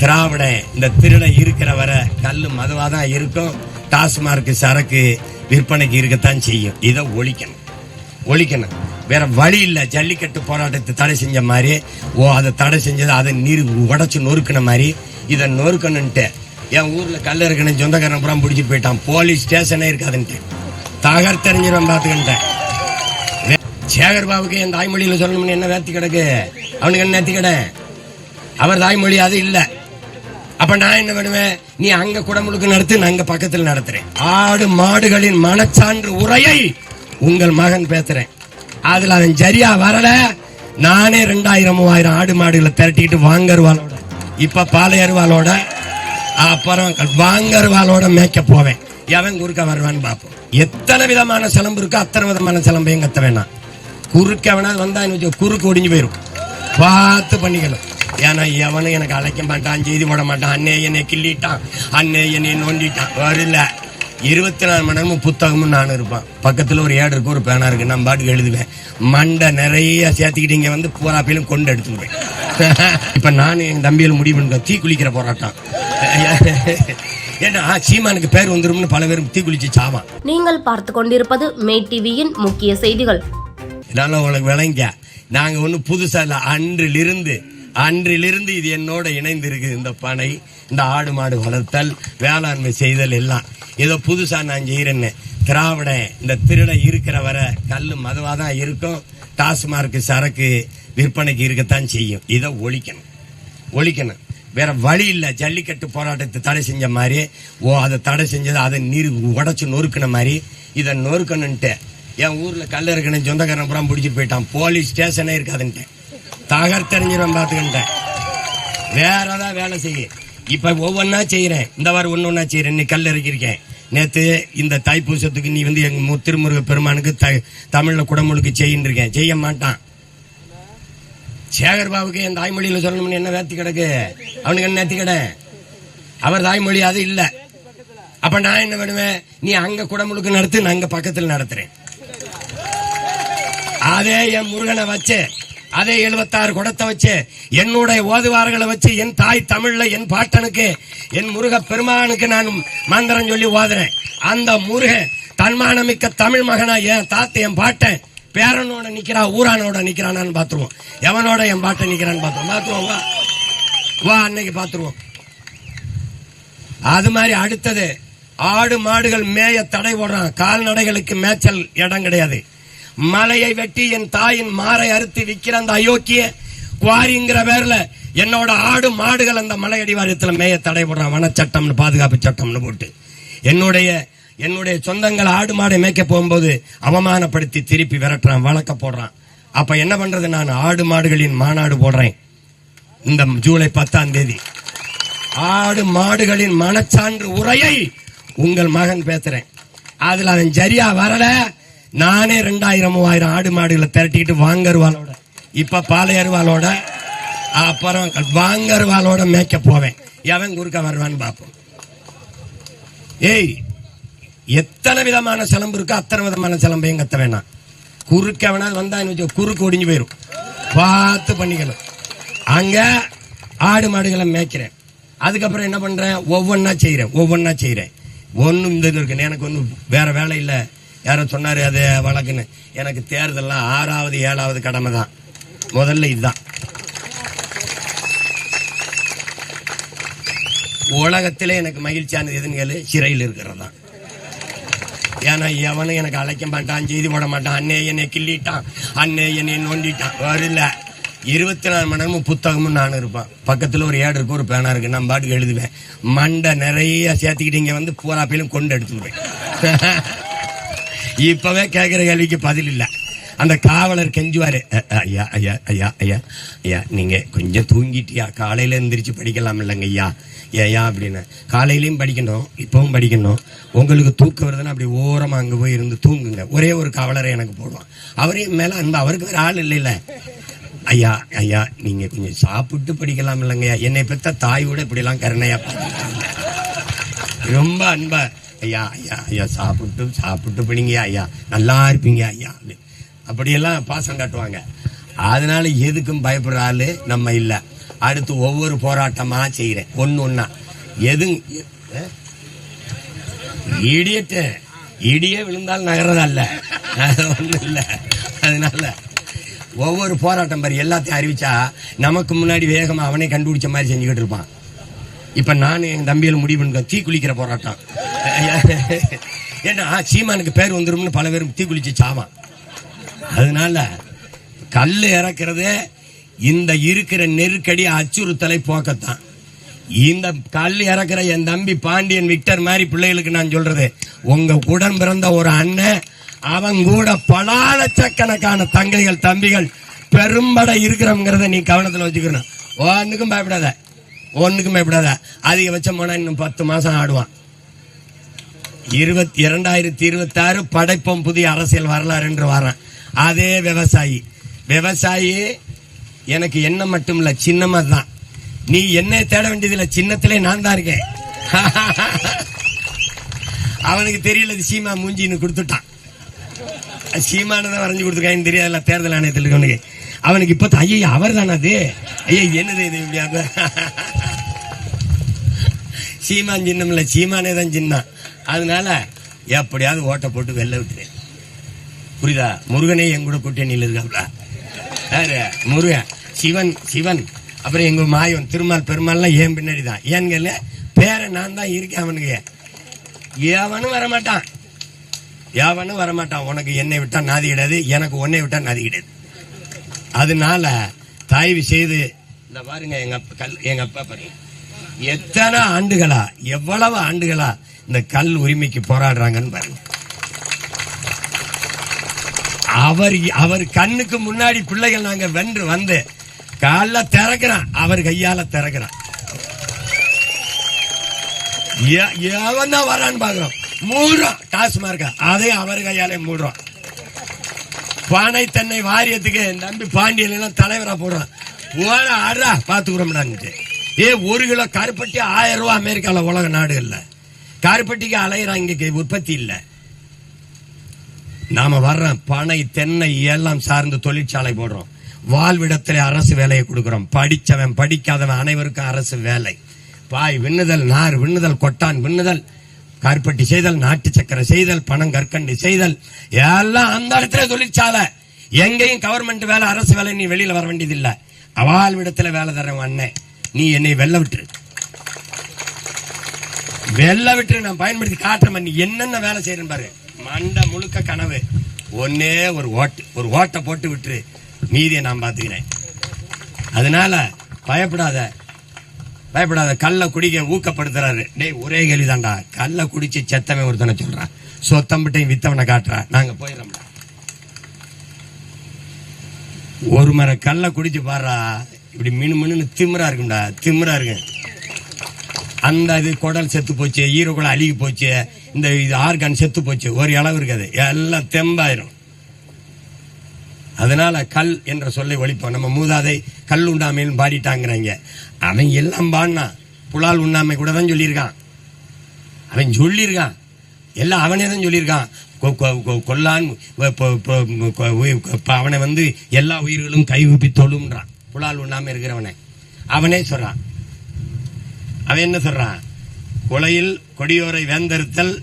திராவிட இந்த திருடை இருக்கிற வர கல் மதுவாக தான் இருக்கும். டாஸ்மார்க் சரக்கு விற்பனைக்கு இருக்கத்தான் செய்யும். இதை ஒழிக்கணும். ஒழிக்கணும். வேற வழி இல்லை. ஜல்லிக்கட்டு போராட்டத்தை தடை செஞ்ச மாதிரி ஓ அதை தடை செஞ்சது அதை நீர் உடைச்சு நொறுக்கின மாதிரி இதை நொறுக்கணுன்ட்டு என் ஊரில் கல் இருக்கணும் சொந்தக்காரன் புறம் பிடிச்சி போயிட்டான். போலீஸ் ஸ்டேஷனே இருக்காதுன்ட்டு. தகர்த்தறிஞ்சிடும் பார்த்துக்கிட்டேன் சேகர் பாபுக்கு என் தாய்மொழியில் சொல்லணும்னு என்ன வேத்தி கிடக்கு? அவனுக்கு என்ன நேர்த்தி கிட? அவர் தாய்மொழி அது இல்லை. அப்ப நான் என்ன பண்ணுவேன்? நீ அங்க குடமுழுக்கு நடத்து நான் இங்க பக்கத்தில் நடத்துறேன். ஆடு மாடுகளின் மனச்சான்று உரையை உங்கள் மகன் பேசுறேன் அதுல அவன் சரியா வரல. நானே ரெண்டாயிரம் மூவாயிரம் ஆடு மாடுகளை திரட்டிட்டு வாங்கருவாளோட. இப்ப பாலையருவாளோட அப்புறம் வாங்கருவாளோட மேய்க்க போவேன். எவன் குறுக்க வருவான்னு பார்ப்போம். எத்தனை விதமான சிலம்பு இருக்கோ அத்தனை விதமான சிலம்பையும் கத்த வேணாம். குறுக்க வேணா வந்தா குறுக்கு ஒடிஞ்சு போயிரும். பார்த்து பண்ணிக்கணும். ஏன்னா எவனும் எனக்கு அழைக்க மாட்டான் செய்தி போட மாட்டான். அண்ணே என்னை கிள்ளிட்டான். அண்ணே என்னை நோண்டிட்டான். வரல. இருபத்தி நாலு மணி நேரமும் புத்தகமும் நானும் இருப்பான். பக்கத்துல ஒரு ஏடு இருக்கு ஒரு பேனா இருக்கு. நான் பாட்டுக்கு எழுதுவேன். மண்டை நிறைய சேர்த்துக்கிட்டு இங்க வந்து பூராப்பிலும் கொண்டு எடுத்துக்குவேன். இப்ப நான் என் தம்பியில் முடிவு பண்ணிட்டோம். தீ குளிக்கிற போராட்டம். ஏன்னா சீமானுக்கு பேர் வந்துரும்னு பல பேரும் தீ குளிச்சு சாவான். நீங்கள் பார்த்து கொண்டிருப்பது மே டிவியின் முக்கிய செய்திகள். இதனால உங்களுக்கு விளங்க. நாங்க ஒண்ணு புதுசா இல்ல. அன்றிலிருந்து அன்றிலிருந்து இது என்னோட இணைந்து இருக்குது இந்த பனை இந்த ஆடு மாடு வளர்த்தல் வேளாண்மை செய்தல் எல்லாம். ஏதோ புதுசா நான் செய்யறேன்னு திராவிட இந்த திருடை இருக்கிற வர கல் மதுவா தான் இருக்கும். டாஸ்மார்க் சரக்கு விற்பனைக்கு இருக்கத்தான் செய்யும். இதை ஒழிக்கணும். ஒழிக்கணும். வேற வழி இல்லை. ஜல்லிக்கட்டு போராட்டத்தை தடை செஞ்ச மாதிரி ஓ அதை தடை செஞ்சது அதை நீர் உடச்சி நொறுக்கின மாதிரி இதை நொறுக்கணுன்ட்டு. என் ஊரில் கல் இருக்கணும் சொந்தக்காரன் புறம் பிடிச்சி போயிட்டான். போலீஸ் ஸ்டேஷனே இருக்காதுன்ட்டு. தகர்த்தெறிஞ்சிருவன் பார்த்துக்கிட்டேன். வேற ஏதாவது வேலை செய்ய. இப்போ ஒவ்வொன்றா செய்கிறேன் இந்த வாரம் ஒன்று ஒன்றா செய்கிறேன் நீ கல் இறக்கியிருக்கேன். நேற்று இந்த தைப்பூசத்துக்கு நீ வந்து எங்கள் மு- திருமுருக பெருமானுக்கு த- தமிழில் குடமுழுக்கு செய்யின்னு இருக்கேன் செய்ய மாட்டான். சேகர் பாபுக்கு என் தாய்மொழியில் சொல்லணும்னு என்ன வேத்தி கிடக்கு? அவனுக்கு என்ன நேர்த்தி கிட? அவர் தாய்மொழி அது இல்லை. அப்போ நான் என்ன பண்ணுவேன்? நீ அங்கே குடமுழுக்கு நடத்து நான் அங்கே பக்கத்தில் நடத்துகிறேன் அதே என் முருகனை வச்சேன் அதே எழுபத்தாறு குடத்தை வச்சு என்னுடைய ஓதுவார்களை வச்சு என் தாய் தமிழ்ல என் பாட்டனுக்கு என் முருக பெருமானுக்கு நான் மந்திரம் சொல்லி ஓதுறேன். அந்த முருக தன்மானமிக்க தமிழ் மகனா என் தாத்தை என் பாட்டன் பேரனோட நிக்கிறா ஊரானோட நிக்கிறானான்னு பாத்துருவோம் எவனோட என் பாட்டை நிக்கிறான்னு பாத்துருவோம் பாத்துருவோம் வா. வா அன்னைக்கு பாத்துருவோம் அது மாதிரி அடுத்தது ஆடு மாடுகள் மேய தடை போடுறான் கால்நடைகளுக்கு மேய்ச்சல் இடம் கிடையாது. மலையை வெட்டி என் தாயின் மாரை அறுத்து விற்கிற அந்த அயோக்கிய குவாரிங்கிற பேர்ல என்னோட ஆடு மாடுகள் அந்த மலை மேய தடை போடுறான் வனச்சட்டம்னு பாதுகாப்பு சட்டம்னு போட்டு. என்னுடைய என்னுடைய சொந்தங்கள் ஆடு மாடை மேய்க்க போகும்போது அவமானப்படுத்தி திருப்பி விரட்டுறான் வழக்க போடுறான். அப்ப என்ன பண்றது நான்? ஆடு மாடுகளின் மாநாடு போடுறேன். இந்த ஜூலை பத்தாம் தேதி. ஆடு மாடுகளின் மனச்சான்று உரையை உங்கள் மகன் பேசுறேன். அதுல அவன் சரியா வரல. நானே ரெண்டாயிரம் மூவாயிரம் ஆடு மாடுகளை திரட்டிக்கிட்டு வாங்கருவாளோட. இப்ப பாலையருவாளோட அப்புறம் வாங்கருவாளோட மேய்க்க போவேன். எவன் குறுக்க வருவான்னு பார்ப்போம். ஏய் எத்தனை விதமான சிலம்பு இருக்கோ அத்தனை விதமான சிலம்பையும் கத்த வேணாம். குறுக்க வேணாலும் வந்தா குறுக்கு ஒடிஞ்சு போயிரும். பார்த்து பண்ணிக்கணும். அங்க ஆடு மாடுகளை மேய்க்கிறேன். அதுக்கப்புறம் என்ன பண்றேன்? ஒவ்வொன்னா செய்யறேன் ஒவ்வொன்னா செய்யறேன் ஒன்னும் இந்த இது இருக்கு. எனக்கு ஒன்றும் வேற வேலை இல்லை. யாரோ சொன்னார் அது வழக்குன்னு. எனக்கு தேர்தல்லாம் ஆறாவது ஏழாவது கடமை தான். முதல்ல இதுதான். உலகத்திலே எனக்கு மகிழ்ச்சியானது எதுன்னு கேளு சிறையில் இருக்கிறது தான். ஏன்னா எவனும் எனக்கு அழைக்க மாட்டான் செய்தி போட மாட்டான். அண்ணே என்னை கிள்ளிட்டான் அண்ணே என்னை நோண்டிட்டான். வரல இருபத்தி நாலு மணி நேரமும் புத்தகமும் நானும் இருப்பேன். பக்கத்தில் ஒரு ஏடு இருக்கு ஒரு பேனா இருக்கு. நான் பாட்டுக்கு எழுதுவேன். மண்டை நிறைய சேர்த்துக்கிட்டு இங்கே வந்து பூராப்பிலும் கொண்டு எடுத்துக்குவேன் இப்பவே கேட்கிற கேள்விக்கு பதில் இல்ல. அந்த காவலர் கெஞ்சுவாரு. ஐயா ஐயா ஐயா ஐயா ஐயா நீங்க கொஞ்சம் தூங்கிட்டியா? காலையில எந்திரிச்சு படிக்கலாம் இல்லைங்க ஐயா. ஏயா அப்படின்னு. காலையிலையும் படிக்கணும் இப்பவும் படிக்கணும். உங்களுக்கு தூக்கம் வருதுன்னா அப்படி ஓரமா அங்க போய் இருந்து தூங்குங்க. ஒரே ஒரு காவலரை எனக்கு போடுவான். அவரையும் மேல அன்பு அவருக்கு வேற ஆள் இல்லைல்ல. ஐயா ஐயா நீங்க கொஞ்சம் சாப்பிட்டு படிக்கலாம் இல்லைங்கய்யா என்னை பெத்த தாயோட இப்படிலாம் எல்லாம் கருணையா ரொம்ப அன்பா ஐயா ஐயா ஐயா சாப்பிட்டு சாப்பிட்டு படிங்க ஐயா. நல்லா இருப்பீங்க ஐயா அப்படியெல்லாம் பாசம் காட்டுவாங்க. அதனால எதுக்கும் பயப்படுற ஆளு நம்ம இல்லை. அடுத்து ஒவ்வொரு போராட்டமா செய்யறேன் ஒன்று ஒன்னா எது இடியட்டு இடியே விழுந்தால் நகரதல்ல அது ஒண்ணும் இல்ல. அதனால ஒவ்வொரு போராட்டம் பாரு எல்லாத்தையும் அறிவிச்சா நமக்கு முன்னாடி வேகமாக அவனே கண்டுபிடிச்ச மாதிரி செஞ்சுக்கிட்டு இருப்பான். இப்ப நான் என் தம்பியில முடிவு பண்ணுறேன் தீ குளிக்கிற போராட்டம். ஏன்னா சீமானுக்கு பேர் வந்துரும்னு பல பேரும் தீ குளிச்சு சாவான். அதனால கல் இறக்குறது இந்த இருக்கிற நெருக்கடி அச்சுறுத்தலை போக்கத்தான். இந்த கல் இறக்குற என் தம்பி பாண்டியன் விக்டர் மாதிரி பிள்ளைகளுக்கு நான் சொல்றது உங்க உடன் பிறந்த ஒரு அண்ணன் அவன் கூட பல லட்சக்கணக்கான தங்கைகள் தம்பிகள் பெரும்பட இருக்கிறவங்கிறத நீ கவனத்தில் வச்சுக்கணும். ஒன்றுக்கும் பயப்படாத. ஒன்றுக்கும் பயப்படாத. அதிகபட்சம் போனா இன்னும் பத்து மாசம் ஆடுவான். இருபத்தி இரண்டாயிரத்தி இருபத்தி ஆறு படைப்போம் புதிய அரசியல் வரலாறு என்று வரேன். அதே விவசாயி. விவசாயி எனக்கு என்ன மட்டும் இல்லை சின்னமாக தான் நீ என்ன தேட வேண்டியதில்ல சின்னத்திலே நான் தான் இருக்கேன். அவனுக்கு தெரியல சீமா மூஞ்சின்னு கொடுத்துட்டான். சீமானதான் தான் வரைஞ்சு கொடுத்துருக்கான்னு தெரியாதுல தேர்தல் ஆணையத்தில் இருக்கவனுக்கு. அவனுக்கு இப்போ ஐயா அவர் தானே அது? ஐயா என்னது இது இப்படி சீமான் சின்னம் இல்லை சீமானே தான் சின்னம். அதனால எப்படியாவது ஓட்டை போட்டு வெளில விட்டுறேன். புரியுதா? முருகனே என் கூட கூட்டணியில் இருக்காப்ல. முருகன். சிவன் சிவன். அப்புறம் எங்க மாயவன் திருமால் பெருமாள்லாம் ஏன் பின்னாடி தான் ஏன்னு பேரை நான் தான் இருக்கேன் அவனுக்கு. ஏவனும் வரமாட்டான். ஏவனும் வரமாட்டான். உனக்கு என்னை விட்டா நாதி கிடையாது எனக்கு உன்னை விட்டா நாதி கிடையாது. அதனால தயவு செய்து இந்த பாருங்க எங்க அப்பா கல் எங்க அப்பா பாருங்க. எத்தனை ஆண்டுகளா எவ்வளவு ஆண்டுகளா இந்த கல் உரிமைக்கு போராடுறாங்கன்னு பாருங்க. அவர் அவர் கண்ணுக்கு முன்னாடி பிள்ளைகள் நாங்க வென்று வந்து கால திறக்கிறான் அவர் கையால திறக்கிறான். எ- எவன் தான் வரான்னு பாக்குறோம் மூடுறோம் டாஸ்மாக அதையும் அவர் கையாலே மூடுறோம் பானை தென்னை வாரியத்துக்கு என் தம்பி எல்லாம் தலைவரா போடுறான். போட ஆடுறா பாத்துக்கிறோம்டான்ட்டு ஏ ஒரு கிலோ கருப்பட்டி ஆயிரம் ரூபாய் அமெரிக்கால உலக நாடுகள்ல. கருப்பட்டிக்கு அலையிறான் உற்பத்தி இல்ல. நாம வர்றோம் பனை தென்னை எல்லாம் சார்ந்து தொழிற்சாலை போடுறோம். வாழ்விடத்துல அரசு வேலையை கொடுக்கிறோம். படிச்சவன் படிக்காதவன் அனைவருக்கும் அரசு வேலை. பாய் விண்ணுதல் நார் விண்ணுதல் கொட்டான் விண்ணுதல் கருப்பட்டி செய்தல் நாட்டு சக்கரை செய்தல் பணம் கற்கண்டு செய்தல் எல்லாம் அந்த இடத்துல தொழிற்சாலை. எங்கேயும் கவர்மெண்ட் வேலை அரசு வேலை நீ வெளியில வர வேண்டியதில்லை. வாழ்விடத்துல வேலை தரேன் அண்ணன் நீ என்னை வெல்ல விட்டுரு. வெள்ள விட்டு நான் பயன்படுத்தி காட்டுறேன் நீ என்னென்ன வேலை செய்யறேன் பாரு. மண்டை முழுக்க கனவு. ஒன்னே ஒரு ஓட்டு ஒரு ஓட்டை போட்டு விட்டுரு. மீதியை நான் பார்த்துக்கிறேன். அதனால பயப்படாத பயப்படாத. கல்லை குடிக்க ஊக்கப்படுத்துறாரு. டேய் ஒரே கேள்விதான்டா. கல்லை குடிச்சு செத்தவன் ஒருத்தனை சொல்றான். சொத்தம்பிட்டையும் வித்தவனை காட்டுறா. நாங்க போயிடறோம்டா. ஒரு மர கல்லை குடிச்சு பாடுறா. இப்படி மினு மினுன்னு திமிரா இருக்கும்டா. திமிரா இருக்கு. அந்த இது குடல் செத்து போச்சு ஈரக்குடல் அழுகி போச்சு இந்த இது ஆர்கான் செத்து போச்சு ஒரு இளவு இருக்காது. எல்லாம் தெம்பாயிரும். அதனால கல் என்ற சொல்லை ஒழிப்போம். நம்ம மூதாதை கல் உண்டாமைன்னு பாடிட்டாங்கிறாங்க. அவன் எல்லாம் பாடினான் புலால் உண்ணாமை கூட தான் சொல்லியிருக்கான். அவன் சொல்லியிருக்கான். எல்லாம் அவனே தான் சொல்லியிருக்கான். கொ- கொ- கொ- கொல்லான் அவனை வந்து எல்லா உயிர்களும் கைவிப்பி தொழும்ன்றான் புலால் உண்ணாமல் இருக்கிறவனை. அவனே சொல்றான். அவன் என்ன சொல்றான் கொலையில் கொடியோரை வேந்தறுத்தல்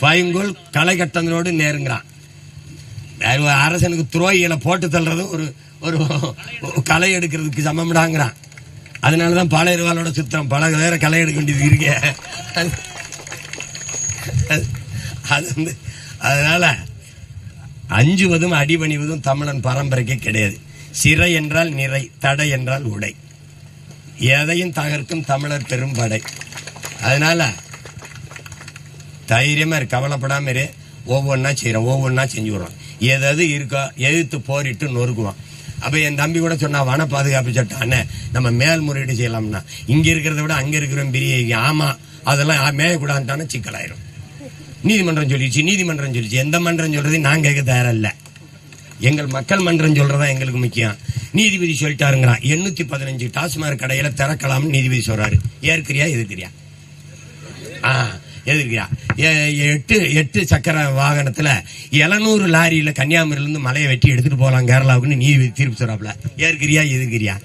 பைங்கோல் களை கட்டங்களோடு நேருங்கிறான் அரசனுக்கு துரோகிகளை போட்டு தள்ளுறதும் ஒரு ஒரு களை எடுக்கிறதுக்கு சமம்டாங்கிறான். அதனாலதான் பாளையர்வாளோட சுத்தம் பல வேற களை எடுக்க வேண்டியது இருக்க. அது- அது வந்து அதனால அஞ்சுவதும் அடிபணிவதும் தமிழன் பரம்பரைக்கு கிடையாது. சிறை என்றால் நிறை தடை என்றால் உடை. எதையும் தகர்க்கும் தமிழர் பெரும் படை. அதனால தைரியமா இரு கவலைப்படாம இரு. ஒவ்வொன்றா செய்யறோம் ஒவ்வொன்றா செஞ்சு விடுறோம். எதாவது இருக்கோ எதிர்த்து போரிட்டு நொறுக்குவோம். அப்ப என் தம்பி கூட சொன்னா வன பாதுகாப்பு சட்டம் அண்ணன் நம்ம மேல்முறையீடு செய்யலாம்னா. இங்க இருக்கிறத விட அங்க இருக்கிறவன் பெரிய ஆமா அதெல்லாம் மேயக்கூடாதுட்டான சிக்கலாயிரும். நீதிமன்றம் சொல்லிடுச்சு நீதிமன்றம் சொல்லிச்சு எந்த மன்றம் சொல்றது நான் கேட்க தயாரில்ல. எங்கள் மக்கள் மன்றம் சொல்றதா எங்களுக்கு முக்கியம். நீதிபதி சொல்லிட்டாருங்கிறான். எண்ணூத்தி பதினஞ்சு டாஸ்மாக் கடையில திறக்கலாம்னு நீதிபதி சொல்றாரு. ஏற்கிறியா எதிர்க்கிறியா? ஆ எதிர்க்கிறியா? எட்டு எட்டு சக்கர வாகனத்துல எழுநூறு லாரியில கன்னியாகுமரியிலிருந்து மலையை வெட்டி எடுத்துட்டு போகலாம் கேரளாவுக்குன்னு நீதிபதி தீர்ப்பு சொல்றாப்ல ஏற்கிறியா எதிர்க்கிறியா?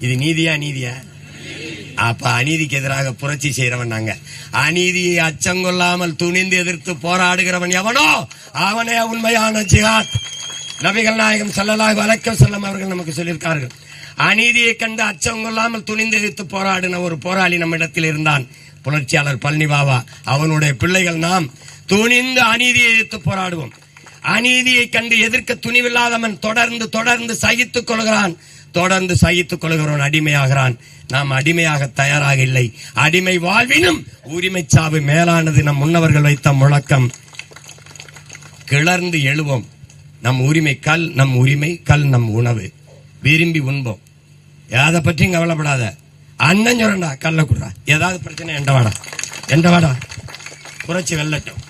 இது நீதியா நீதியா? அப்ப அநீதிக்கு எதிராக புரட்சி செய்யறவன் நாங்க. அநீதியை அச்சங்கொள்ளாமல் துணிந்து எதிர்த்து போராடுகிறவன் எவனோ? அவனே உண்மையான ஜிஹாத். நபிகள் நாயகம் செல்லலாய் வழக்கம் செல்லும் அவர்கள் நமக்கு சொல்லியிருக்கார்கள். அநீதியை கண்டு அச்சம் கொள்ளாமல் துணிந்து போராடின ஒரு போராளி நம்மிடத்தில் இருந்தான். புணர்ச்சியாளர் பழனிபாபா அவனுடைய பிள்ளைகள் நாம் துணிந்து அநீதியை எதிர்த்து போராடுவோம். அநீதியை கண்டு எதிர்க்க துணிவில்லாதவன் தொடர்ந்து தொடர்ந்து சகித்துக் கொள்கிறான். தொடர்ந்து சகித்துக் கொள்கிறவன் அடிமையாகிறான். நாம் அடிமையாக தயாராக இல்லை. அடிமை வாழ்வினும் உரிமை சாவு மேலானது நம் முன்னவர்கள் வைத்த முழக்கம். கிளர்ந்து எழுவோம். நம் உரிமை கல் நம் உரிமை கல் நம் உணவு. விரும்பி உண்போம். எதை பற்றியும் கவலைப்படாத. அண்ணன் சொல்றா கல்ல குடுறா. ஏதாவது பிரச்சனை எண்டவாடா. வாடா எண்ட வாடா புரட்சி வெள்ளட்டும்